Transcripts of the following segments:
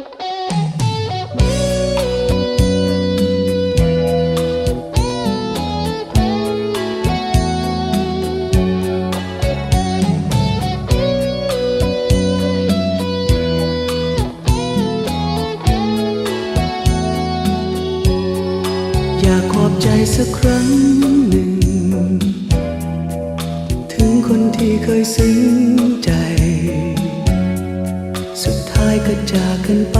อยากขอบใจสักครั้งหนึ่ง ถึงคนที่เคยซึ้งใจายก็จากกันไป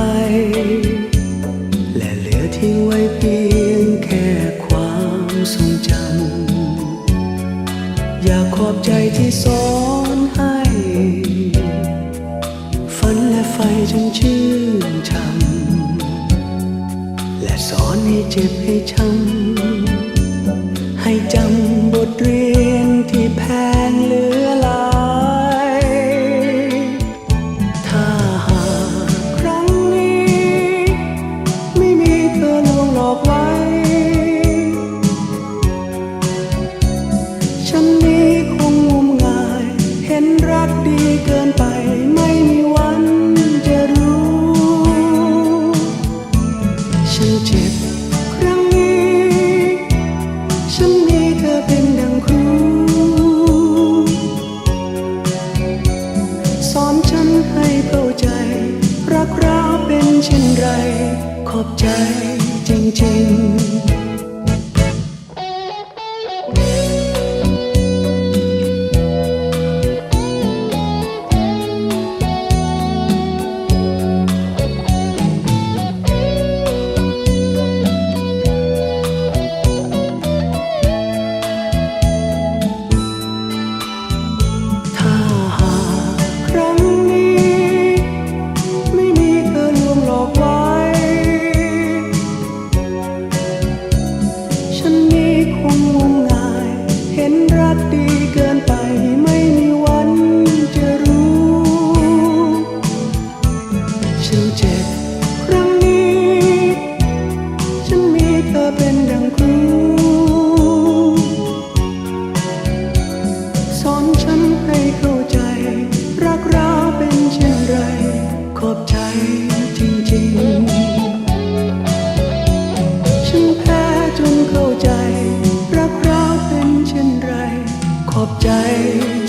และเหลือทิ้งไว้เพียงแค่ความทรงจำ อยากขอบใจที่สอนให้ ฝันและไฟจนชื่นช่ำและสอนให้เจ็บให้ช้ำให้จำ ฉันมีเธอเป็นดังครู สอนฉันให้เข้าใจ รักเราเป็นเช่นไร ขอบใจ ห็นรักดีเกินไปไม่มีวันจะรู้ ฉันเจ็บครั้งนี้ ฉันมีเธอเป็น ใจ